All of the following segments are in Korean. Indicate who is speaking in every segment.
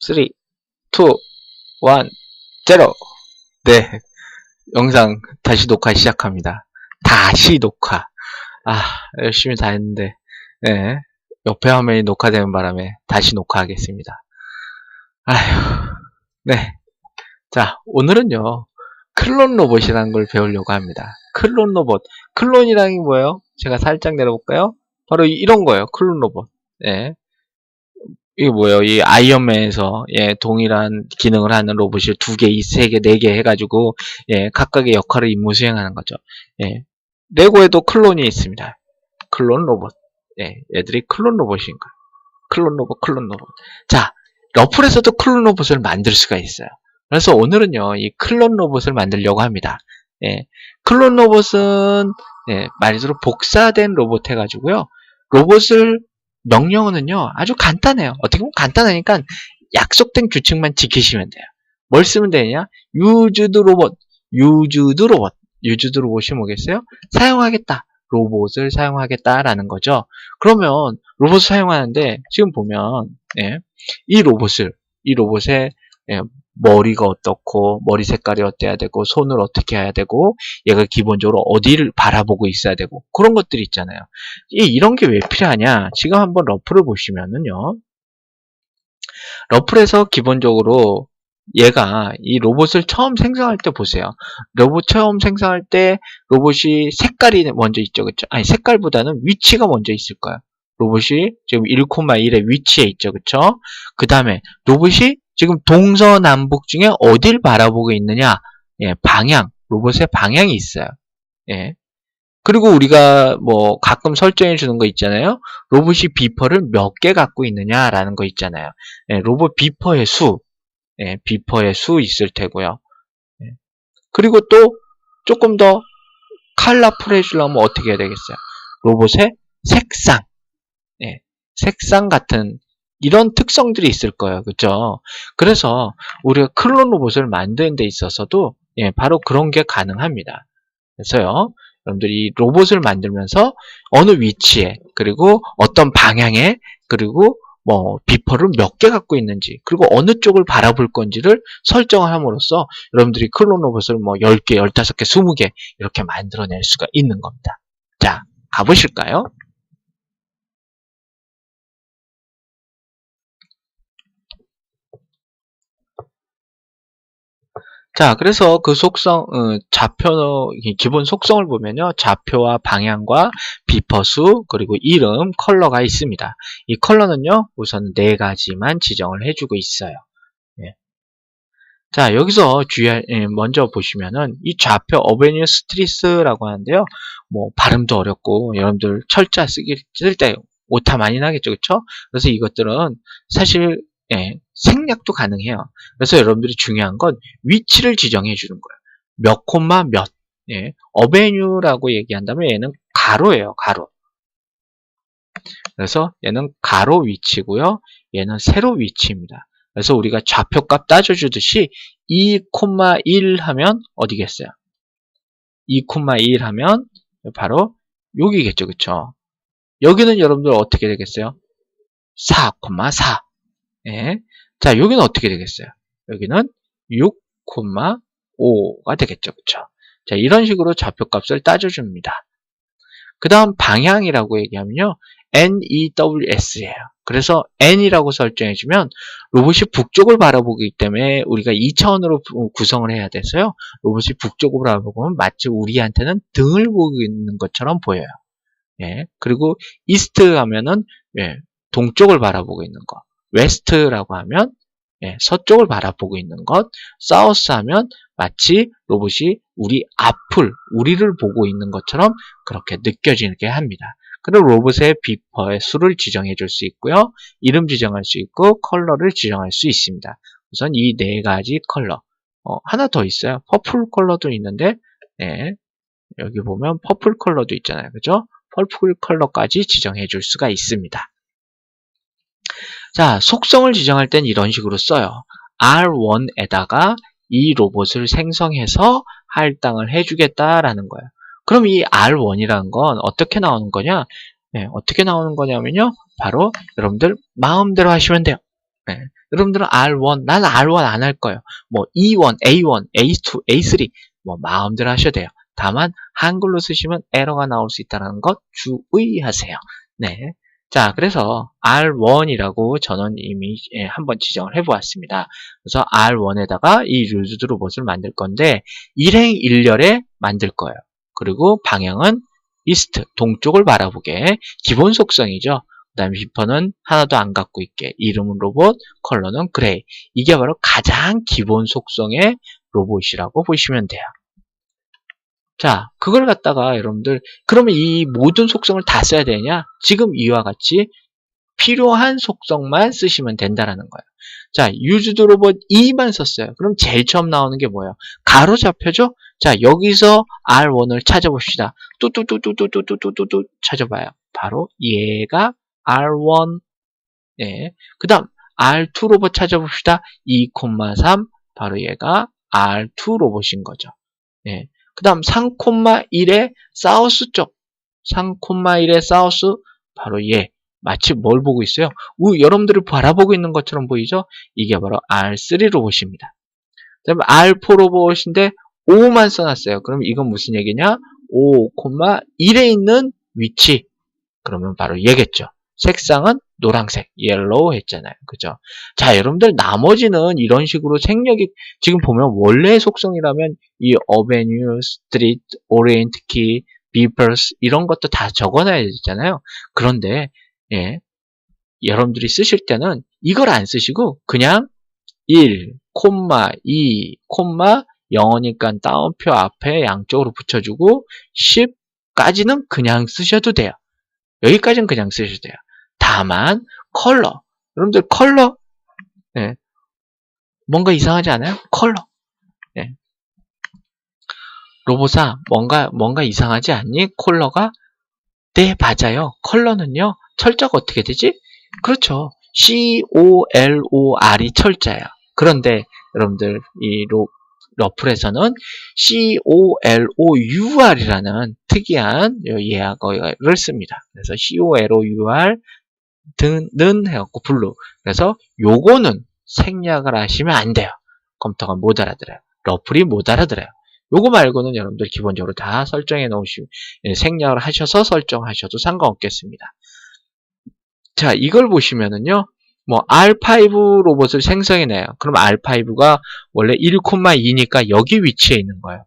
Speaker 1: 3, 2, 1, 0. 네. 영상 다시 녹화 시작합니다. 다시 녹화. 아, 열심히 다 했는데, 네. 옆에 화면이 녹화되는 바람에 다시 녹화하겠습니다. 아휴, 네. 자, 오늘은요, 클론 로봇이라는 걸 배우려고 합니다. 클론 로봇. 클론이라는 게 뭐예요? 제가 살짝 내려볼까요? 바로 이런 거예요. 클론 로봇. 예. 이게 뭐예요? 이 아이언맨에서 예, 동일한 기능을 하는 로봇이 두 개, 세 개, 네 개 해가지고 예, 각각의 역할을 임무 수행하는 거죠. 예. 레고에도 클론이 있습니다. 클론 로봇. 예, 얘들이 클론 로봇인 거예요. 클론 로봇, 클론 로봇. 자, 러플에서도 클론 로봇을 만들 수가 있어요. 그래서 오늘은요, 이 클론 로봇을 만들려고 합니다. 예, 클론 로봇은 예, 말 그대로 복사된 로봇 해가지고요. 로봇을 명령어는요 아주 간단해요. 어떻게 보면 간단하니까 약속된 규칙만 지키시면 돼요. 뭘 쓰면 되냐? used 로봇, used 로봇, used 로봇이 뭐겠어요? 사용하겠다. 로봇을 사용하겠다라는 거죠. 그러면 로봇을 사용하는데 지금 보면 예, 이 로봇을 이 로봇의 예, 머리가 어떻고 머리 색깔이 어때야 되고 손을 어떻게 해야 되고 얘가 기본적으로 어디를 바라보고 있어야 되고 그런 것들이 있잖아요. 이 이런 게 왜 필요하냐? 지금 한번 러프를 보시면은요. 러플에서 기본적으로 얘가 이 로봇을 처음 생성할 때 보세요. 로봇 처음 생성할 때 로봇이 색깔이 먼저 있죠. 그쵸? 아니 색깔보다는 위치가 먼저 있을 거예요. 로봇이 지금 1,1의 위치에 있죠. 그쵸? 그 다음에 로봇이 지금 동서남북 중에 어딜 바라보고 있느냐? 예, 방향, 로봇의 방향이 있어요. 예. 그리고 우리가 뭐 가끔 설정해 주는 거 있잖아요. 로봇이 비퍼를 몇 개 갖고 있느냐라는 거 있잖아요. 예, 로봇 비퍼의 수, 예, 비퍼의 수 있을 테고요. 예. 그리고 또 조금 더 칼라풀 해주려면 어떻게 해야 되겠어요? 로봇의 색상, 예, 색상 같은 이런 특성들이 있을 거예요. 그죠? 그래서 우리가 클론 로봇을 만드는 데 있어서도 예, 바로 그런 게 가능합니다. 그래서요. 여러분들이 로봇을 만들면서 어느 위치에 그리고 어떤 방향에 그리고 뭐 비퍼를 몇 개 갖고 있는지 그리고 어느 쪽을 바라볼 건지를 설정을 함으로써 여러분들이 클론 로봇을 뭐 10개, 15개, 20개 이렇게 만들어낼 수가 있는 겁니다. 자, 가보실까요? 자, 그래서 그 속성, 어, 좌표, 기본 속성을 보면요. 좌표와 방향과 비퍼수, 그리고 이름, 컬러가 있습니다. 이 컬러는요, 우선 네 가지만 지정을 해주고 있어요. 예. 자, 여기서 주의, 예, 먼저 보시면은, 이 좌표 어베뉴 스트리스라고 하는데요. 뭐, 발음도 어렵고, 여러분들 철자 쓰기, 쓸 때 오타 많이 나겠죠, 그쵸? 그래서 이것들은 사실 예, 생략도 가능해요. 그래서 여러분들이 중요한 건 위치를 지정해 주는 거예요. 몇 콤마 몇. 예, 어베뉴라고 얘기한다면 얘는 가로예요. 가로. 그래서 얘는 가로 위치고요. 얘는 세로 위치입니다. 그래서 우리가 좌표값 따져주듯이 2,1 하면 어디겠어요? 2,1 하면 바로 여기겠죠. 그쵸? 여기는 여러분들 어떻게 되겠어요? 4,4 예. 자, 여기는 어떻게 되겠어요? 여기는 6,5가 되겠죠. 그쵸? 자, 이런 식으로 좌표값을 따져줍니다. 그 다음 방향이라고 얘기하면요. NEWS예요. 그래서 N이라고 설정해주면 로봇이 북쪽을 바라보기 때문에 우리가 2차원으로 구성을 해야 돼서요. 로봇이 북쪽을 바라보면 마치 우리한테는 등을 보고 있는 것처럼 보여요. 예. 그리고 이스트 하면은 예, 동쪽을 바라보고 있는 거. 웨스트라고 하면 예, 서쪽을 바라보고 있는 것, 사우스 하면 마치 로봇이 우리 앞을, 우리를 보고 있는 것처럼 그렇게 느껴지게 합니다. 그리고 로봇의 비퍼의 수를 지정해 줄 수 있고요. 이름 지정할 수 있고 컬러를 지정할 수 있습니다. 우선 이 네 가지 컬러. 어, 하나 더 있어요. 퍼플 컬러도 있는데 네, 여기 보면 퍼플 컬러도 있잖아요. 그죠? 퍼플 컬러까지 지정해 줄 수가 있습니다. 자, 속성을 지정할 땐 이런 식으로 써요. R1에다가 이 로봇을 생성해서 할당을 해주겠다라는 거예요. 그럼 이 R1이라는 건 어떻게 나오는 거냐? 네, 어떻게 나오는 거냐면요. 바로 여러분들 마음대로 하시면 돼요. 예. 여러분들은 R1, 난 R1 안 할 거예요. 뭐 E1, A1, A2, A3 뭐 마음대로 하셔도 돼요. 다만 한글로 쓰시면 에러가 나올 수 있다는 것 주의하세요. 네. 자, 그래서 R1이라고 저는 이미 예, 한번 지정을 해보았습니다. 그래서 R1에다가 이 유즈드 로봇을 만들 건데 일행 일렬에 만들 거예요. 그리고 방향은 이스트, 동쪽을 바라보게 기본 속성이죠. 그 다음에 비퍼는 하나도 안 갖고 있게 이름은 로봇, 컬러는 그레이 이게 바로 가장 기본 속성의 로봇이라고 보시면 돼요. 자, 그걸 갖다가 여러분들 그러면 이 모든 속성을 다 써야 되냐? 지금 이와 같이 필요한 속성만 쓰시면 된다라는 거예요. 자, used 로봇 2만 썼어요. 그럼 제일 처음 나오는 게 뭐예요? 가로 잡혀죠? 자, 여기서 R1을 찾아봅시다. 뚜뚜뚜뚜뚜뚜뚜뚜뚜 찾아봐요. 바로 얘가 R1. 네. 그 다음, R2 로봇 찾아봅시다. 2,3. 바로 얘가 R2 로봇인 거죠. 네. 그 다음 3,1의 사우스 쪽. 3,1의 사우스. 바로 얘. 마치 뭘 보고 있어요? 우, 여러분들을 바라보고 있는 것처럼 보이죠? 이게 바로 R3 로봇입니다. 그 다음에 R4 로봇인데 5만 써놨어요. 그럼 이건 무슨 얘기냐? 5,1에 있는 위치. 그러면 바로 얘겠죠. 색상은 노란색, 옐로우 했잖아요. 그죠? 자, 여러분들 나머지는 이런 식으로 생략이 지금 보면 원래의 속성이라면 이 어베뉴, 스트리트, 오리엔트 키, 비퍼스 이런 것도 다 적어놔야 되잖아요. 그런데 예, 여러분들이 쓰실 때는 이걸 안 쓰시고 그냥 1, 콤마, 2, 콤마, 영어니까 따옴표 앞에 양쪽으로 붙여주고 10까지는 그냥 쓰셔도 돼요. 여기까지는 그냥 쓰셔도 돼요. 다만 컬러 여러분들 컬러 네. 뭔가 이상하지 않아요? 컬러 네. 로봇아 뭔가 뭔가 이상하지 않니? 컬러가 네 맞아요. 컬러는요 철자가 어떻게 되지? 그렇죠. C O L O R이 철자예요. 그런데 여러분들 이 로, 러플에서는 COLOUR이라는 특이한 예약어를 씁니다. 그래서 COLOUR 는 해갖고 블루. 그래서 요거는 생략을 하시면 안 돼요. 컴퓨터가 못 알아들어요. 러플이 못 알아들어요. 요거 말고는 여러분들 기본적으로 다 설정해 놓으시고 생략을 하셔서 설정하셔도 상관없겠습니다. 자, 이걸 보시면은요. 뭐 R5 로봇을 생성해 내요. 그럼 R5가 원래 1,2니까 여기 위치에 있는 거예요.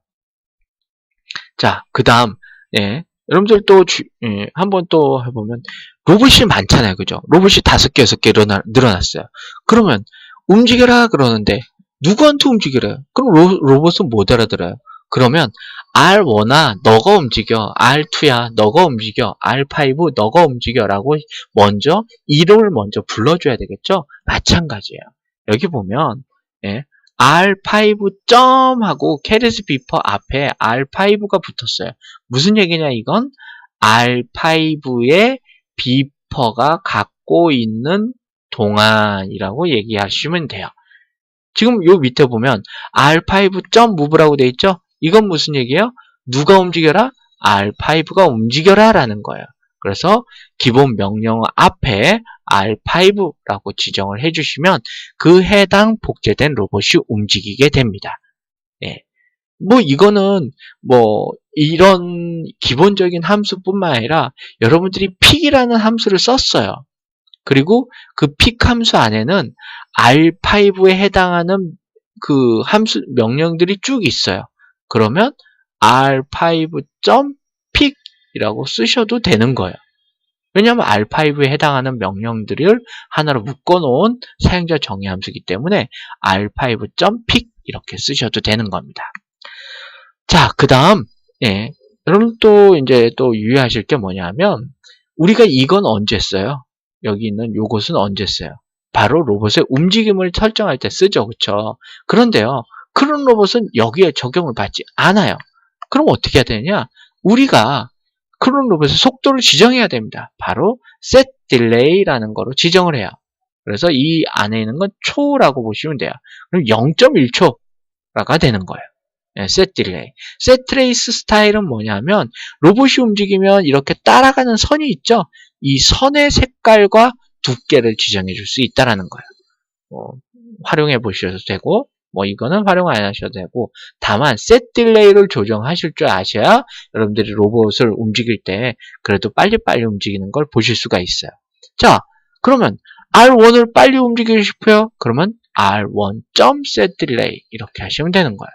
Speaker 1: 자, 그 다음 예, 여러분들 또 예, 한번 또 해보면 로봇이 많잖아요. 그죠? 로봇이 다섯 개, 여섯 개 늘어났어요. 그러면 움직여라 그러는데 누구한테 움직이래요? 그럼 로, 로봇은 못 알아들어요. 그러면 R1아 너가 움직여 R2야 너가 움직여 R5 너가 움직여 라고 먼저 이름을 먼저 불러줘야 되겠죠 마찬가지예요 여기 보면 예, R5 점 하고 캐리스 비퍼 앞에 R5가 붙었어요 무슨 얘기냐 이건 R5의 비퍼가 갖고 있는 동안이라고 얘기하시면 돼요 지금 요 밑에 보면 R5 점 무브라고 돼 있죠 이건 무슨 얘기예요? 누가 움직여라? R5가 움직여라 라는 거예요. 그래서 기본 명령 앞에 R5라고 지정을 해주시면 그 해당 복제된 로봇이 움직이게 됩니다. 예. 뭐 이거는 뭐 이런 기본적인 함수뿐만 아니라 여러분들이 픽이라는 함수를 썼어요. 그리고 그 픽 함수 안에는 R5에 해당하는 그 함수 명령들이 쭉 있어요. 그러면 r5.pick 이라고 쓰셔도 되는 거예요. 왜냐하면 r5에 해당하는 명령들을 하나로 묶어놓은 사용자 정의 함수이기 때문에 r5.pick 이렇게 쓰셔도 되는 겁니다. 자, 그 다음, 예, 여러분 또 이제 또 유의하실 게 뭐냐면 우리가 이건 언제 써요? 여기 있는 요것은 언제 써요? 바로 로봇의 움직임을 설정할 때 쓰죠, 그렇죠? 그런데요, 그런 로봇은 여기에 적용을 받지 않아요. 그럼 어떻게 해야 되느냐? 우리가 그런 로봇의 속도를 지정해야 됩니다. 바로 set delay라는 거로 지정을 해요. 그래서 이 안에 있는 건 초라고 보시면 돼요. 그럼 0.1초가 되는 거예요. 네, set delay. set trace 스타일은 뭐냐면 로봇이 움직이면 이렇게 따라가는 선이 있죠. 이 선의 색깔과 두께를 지정해 줄 수 있다는 거예요. 뭐 활용해 보셔도 되고 뭐 이거는 활용 안 하셔도 되고 다만 셋 딜레이를 조정하실 줄 아셔야 여러분들이 로봇을 움직일 때 그래도 빨리빨리 움직이는 걸 보실 수가 있어요. 자 그러면 R1을 빨리 움직이고 싶어요? 그러면 R1.set delay 이렇게 하시면 되는 거예요.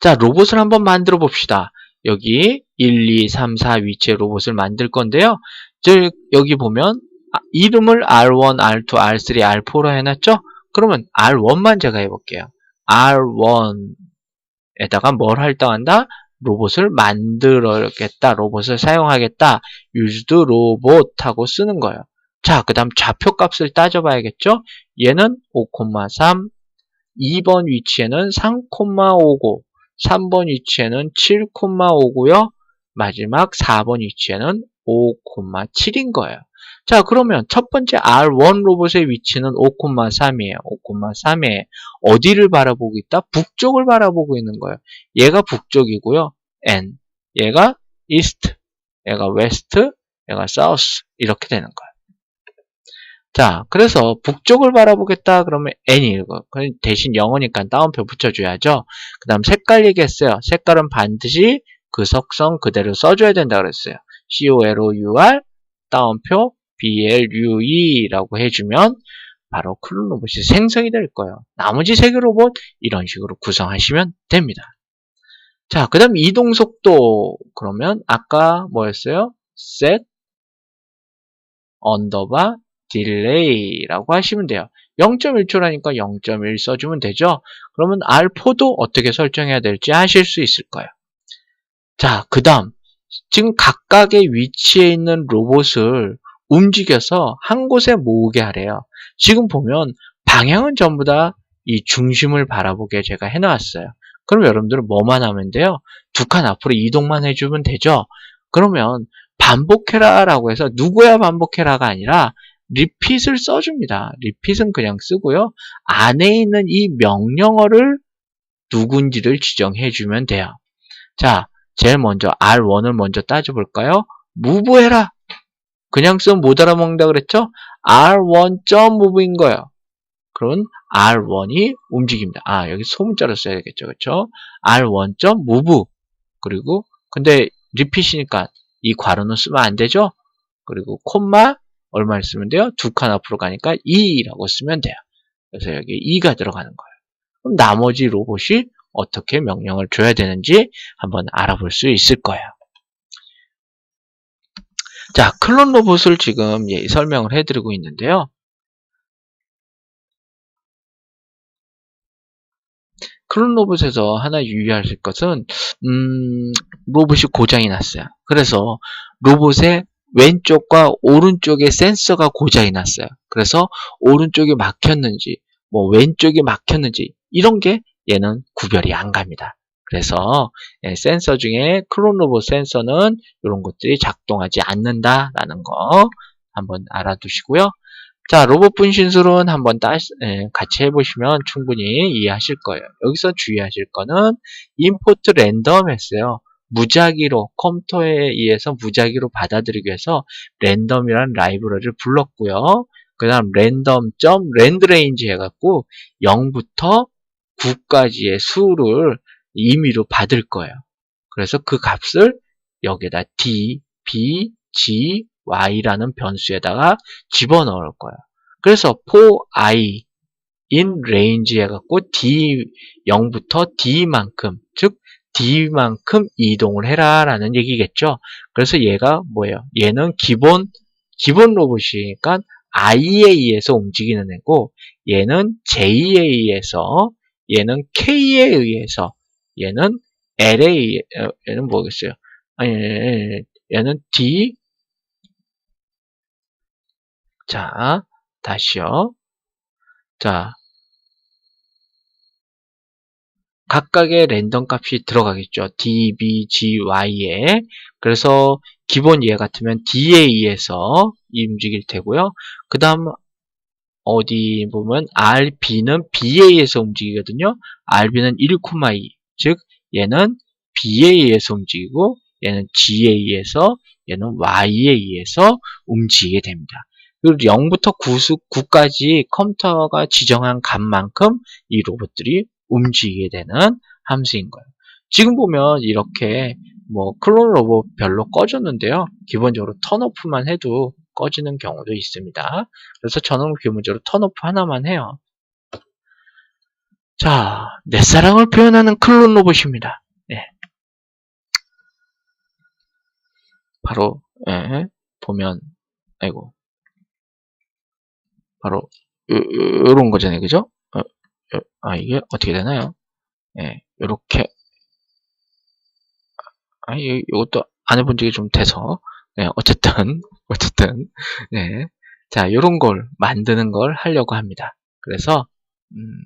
Speaker 1: 자 로봇을 한번 만들어 봅시다. 여기 1, 2, 3, 4 위치에 로봇을 만들 건데요. 저 여기 보면 아, 이름을 R1, R2, R3, R4로 해놨죠? 그러면 R1만 제가 해볼게요. R1에다가 뭘 할당한다? 로봇을 만들어야겠다. 로봇을 사용하겠다. used robot 하고 쓰는 거예요. 자, 그 다음 좌표 값을 따져봐야겠죠? 얘는 5,3, 2번 위치에는 3,59, 3번 위치에는 7,5고요. 마지막 4번 위치에는 5,7인 거예요. 자, 그러면 첫 번째 R1 로봇의 위치는 5,3이에요. 5,3에 어디를 바라보고 있다? 북쪽을 바라보고 있는 거예요. 얘가 북쪽이고요. N. 얘가 East. 얘가 West. 얘가 South. 이렇게 되는 거예요. 자, 그래서 북쪽을 바라보겠다 그러면 N이 고 대신 영어니까 따옴표 붙여줘야죠. 그 다음 색깔 얘기했어요. 색깔은 반드시 그 속성 그대로 써줘야 된다 그랬어요. COLOUR 따옴표 BLUE라고 해주면 바로 클론 로봇이 생성이 될 거예요. 나머지 세 개 로봇 이런 식으로 구성하시면 됩니다. 자, 그 다음 이동 속도 그러면 아까 뭐였어요? set 언더바 딜레이라고 하시면 돼요. 0.1초라니까 0.1 써주면 되죠. 그러면 R4도 어떻게 설정해야 될지 하실 수 있을 거예요. 자, 그 다음 지금 각각의 위치에 있는 로봇을 움직여서 한 곳에 모으게 하래요. 지금 보면 방향은 전부 다 이 중심을 바라보게 제가 해놨어요. 그럼 여러분들은 뭐만 하면 돼요? 두 칸 앞으로 이동만 해주면 되죠? 그러면 반복해라 라고 해서 누구야 반복해라가 아니라 리핏을 써줍니다. 리핏은 그냥 쓰고요. 안에 있는 이 명령어를 누군지를 지정해주면 돼요. 자, 제일 먼저 R1을 먼저 따져볼까요? 무브해라 그냥 쓰면 못 알아먹는다 그랬죠? R1.move인 거예요. 그럼 R1이 움직입니다. 아, 여기 소문자로 써야겠죠. 그렇죠? R1.move. 그리고 근데 리핏이니까 이 괄호는 쓰면 안 되죠? 그리고 콤마 얼마를 쓰면 돼요? 두 칸 앞으로 가니까 2라고 쓰면 돼요. 그래서 여기 2가 들어가는 거예요. 그럼 나머지 로봇이 어떻게 명령을 줘야 되는지 한번 알아볼 수 있을 거예요. 자, 클론 로봇을 지금 예, 설명을 해드리고 있는데요. 클론 로봇에서 하나 유의하실 것은 음, 로봇이 고장이 났어요. 그래서 로봇의 왼쪽과 오른쪽에 센서가 고장이 났어요. 그래서 오른쪽이 막혔는지 뭐 왼쪽이 막혔는지 이런 게 얘는 구별이 안 갑니다. 그래서 예, 센서 중에 클론로봇 센서는 이런 것들이 작동하지 않는다라는 거 한번 알아두시고요. 자, 로봇 분신술은 한번 따, 예, 같이 해보시면 충분히 이해하실 거예요. 여기서 주의하실 거는 임포트 랜덤 했어요. 무작위로 컴퓨터에 의해서 무작위로 받아들이기 위해서 랜덤이라는 라이브러리를 불렀고요. 그 다음 랜덤 점 랜드레인지 해갖고 0부터 9까지의 수를 임의로 받을 거예요. 그래서 그 값을 여기에다 d, b, g, y라는 변수에다가 집어넣을 거예요. 그래서 for i in range 해갖고 d 0부터 d만큼 즉 d만큼 이동을 해라 라는 얘기겠죠. 그래서 얘가 뭐예요? 얘는 기본 기본 로봇이니까 i에 의해서 움직이는 애고 얘는 j에 의해서 얘는 k에 의해서 얘는 LA, 어, 얘는 뭐겠어요? 아니, 얘는 D. 자, 다시요. 자, 각각의 랜덤 값이 들어가겠죠. D, B, G, Y에. 그래서 기본 얘 같으면 의해서 움직일 테고요. 그 다음 어디 보면 RB는 B에 의해서 움직이거든요. RB는 1,2 즉 얘는 B에 의해서 움직이고 얘는 의해서 얘는 Y에 의해서 움직이게 됩니다. 그리고 0부터 9수, 9까지 컴퓨터가 지정한 값만큼 이 로봇들이 움직이게 되는 함수인 거예요. 지금 보면 이렇게 뭐 클론 로봇 별로 꺼졌는데요. 기본적으로 턴오프만 해도 꺼지는 경우도 있습니다. 그래서 저는 기본적으로 턴오프 하나만 해요. 자, 내 사랑을 표현하는 클론 로봇입니다. 네. 바로 예, 보면 아이고 바로 요런 거잖아요, 그죠? 어, 아 이게 어떻게 되나요? 예, 요렇게 아 이것도 안 해본 적이 좀 돼서 네, 어쨌든 어쨌든 네, 자 요런 걸 만드는 걸 하려고 합니다. 그래서 음,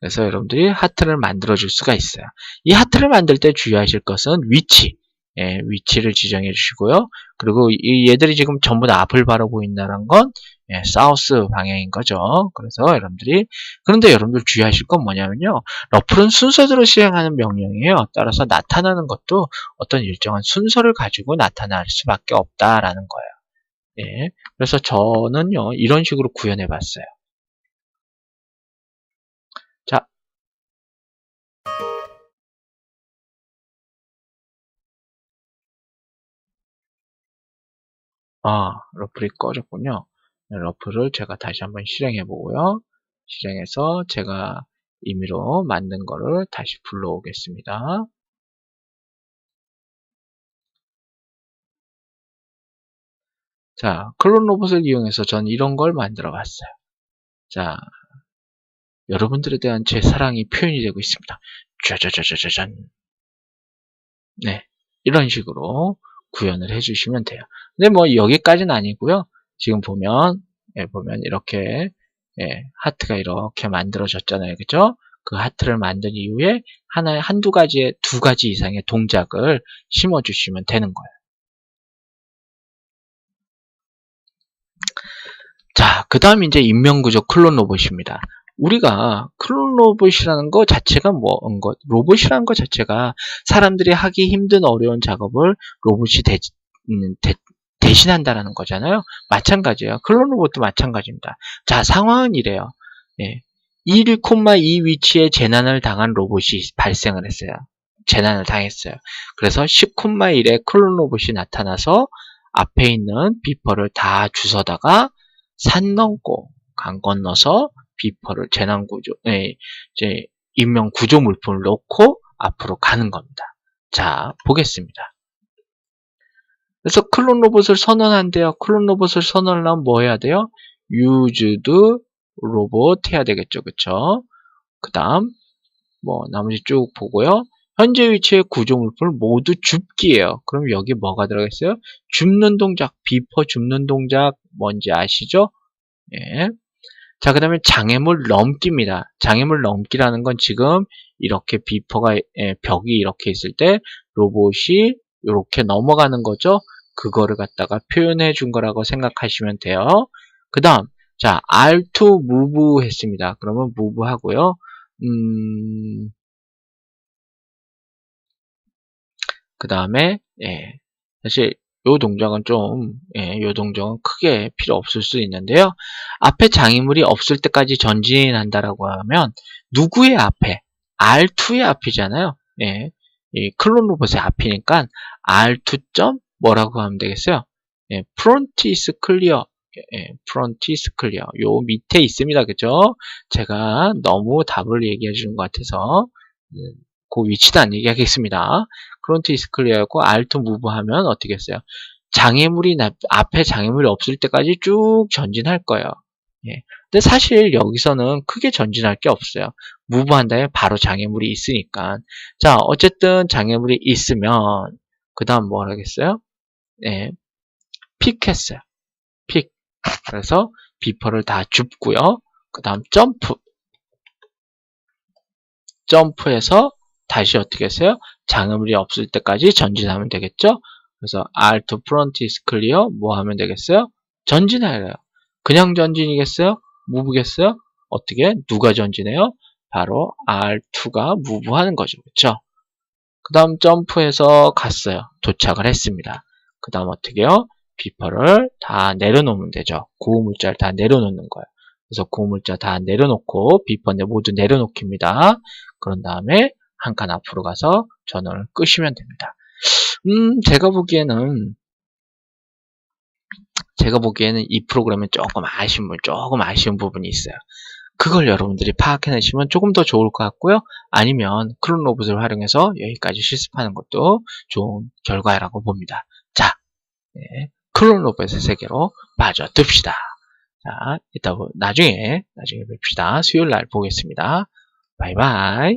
Speaker 1: 그래서 여러분들이 하트를 만들어 줄 수가 있어요. 이 하트를 만들 때 주의하실 것은 위치 예, 위치를 지정해 주시고요. 그리고 이 얘들이 지금 전부 다 앞을 바라보고 있다는 건 예, 사우스 방향인 거죠. 그래서 여러분들이 그런데 여러분들 주의하실 건 뭐냐면요. 러플은 순서대로 시행하는 명령이에요. 따라서 나타나는 것도 어떤 일정한 순서를 가지고 나타날 수밖에 없다라는 거예요. 예, 그래서 저는요 이런 식으로 구현해 봤어요. 아, 러플이 꺼졌군요. 네, 러플을 제가 다시 한번 실행해 보고요. 실행해서 제가 임의로 만든 거를 다시 불러오겠습니다. 자, 클론 로봇을 이용해서 전 이런 걸 만들어 봤어요. 자, 여러분들에 대한 제 사랑이 표현이 되고 있습니다. 짜자자자자잔. 네, 이런 식으로 구현을 해주시면 돼요. 근데 뭐 여기까지는 아니고요. 지금 보면 예, 보면 이렇게 예, 하트가 이렇게 만들어졌잖아요. 그죠? 그 하트를 만든 이후에 하나 한두 가지의 두 가지 이상의 동작을 심어 주시면 되는 거예요. 자, 그 다음 이제 인명구조 클론 로봇입니다. 우리가 클론 로봇이라는 것 자체가 뭐인 것, 로봇이라는 것 자체가 사람들이 하기 힘든 어려운 작업을 로봇이 대, 음, 대, 대신한다라는 거잖아요. 마찬가지예요. 클론 로봇도 마찬가지입니다. 자, 상황은 이래요. 예. 1,2 위치에 재난을 당한 로봇이 발생을 했어요. 재난을 당했어요. 그래서 10,1에 클론 로봇이 나타나서 앞에 있는 비퍼를 다 주워다가 산 넘고 강 건너서 비퍼를 재난 구조, 네, 이제 인명 구조 물품을 넣고 앞으로 가는 겁니다. 자, 보겠습니다. 그래서 클론 로봇을 선언한대요. 클론 로봇을 선언하려면 뭐 해야 돼요? used 로봇 해야 되겠죠. 그쵸? 그 다음, 뭐, 나머지 쭉 보고요. 현재 위치의 구조 물품을 모두 줍기예요. 그럼 여기 뭐가 들어가 있어요? 줍는 동작, 비퍼 줍는 동작 뭔지 아시죠? 예. 자, 그 다음에 장애물 넘기입니다. 장애물 넘기라는 건 지금 이렇게 비퍼가 예, 벽이 이렇게 있을 때 로봇이 이렇게 넘어가는 거죠. 그거를 갖다가 표현해 준 거라고 생각하시면 돼요. 그 다음 자 R2 move 했습니다. 그러면 move 하고요. 음, 그 다음에 예, 사실 요 동작은 좀, 예, 요 동작은 크게 필요 없을 수 있는데요. 앞에 장애물이 없을 때까지 전진한다라고 하면, 누구의 앞에? R2의 앞이잖아요. 예, 이 클론 로봇의 앞이니까, R2. 점 뭐라고 하면 되겠어요? 예, 프론트 이스 클리어. 예, 프론트 이스 클리어. 요 밑에 있습니다. 그죠? 제가 너무 답을 얘기해 주는 것 같아서, 음, 그 위치도 안 얘기하겠습니다. 프론트 이스 클리어고 알트 무브 하면 어떻게 했어요? 장애물이 나, 앞에 장애물이 없을 때까지 쭉 전진할 거예요. 예. 근데 사실 여기서는 크게 전진할 게 없어요. 무브 한 다음에 바로 장애물이 있으니까. 자, 어쨌든 장애물이 있으면 그 다음 뭘 하겠어요? 예. 픽 했어요. 픽. 그래서 비퍼를 다 줍고요. 그 다음 점프. 점프해서 다시 어떻게 했어요? 장애물이 없을 때까지 전진하면 되겠죠? 그래서 Alt front is clear 뭐 하면 되겠어요? 전진해요. 그냥 전진이겠어요? 무브겠어요? 어떻게? 누가 전진해요? 바로 R2가 무브하는 거죠. 그쵸? 그 다음 점프해서 갔어요. 도착을 했습니다. 그 다음 어떻게 해요? 비퍼를 다 내려놓으면 되죠. 고무물자를 다 내려놓는 거예요. 그래서 고무물자 다 내려놓고 비퍼 모두 내려놓기입니다. 그런 다음에 한 칸 앞으로 가서 전원을 끄시면 됩니다. 음, 제가 보기에는 제가 보기에는 이 프로그램은 조금 아쉬운 부분, 조금 아쉬운 부분이 있어요. 그걸 여러분들이 파악해내시면 조금 더 좋을 것 같고요. 아니면 크론 로봇을 활용해서 여기까지 실습하는 것도 좋은 결과라고 봅니다. 자, 네, 크론 로봇의 세계로 빠져듭시다. 자, 이따 나중에 나중에 뵙시다. 수요일 날 보겠습니다. 바이바이.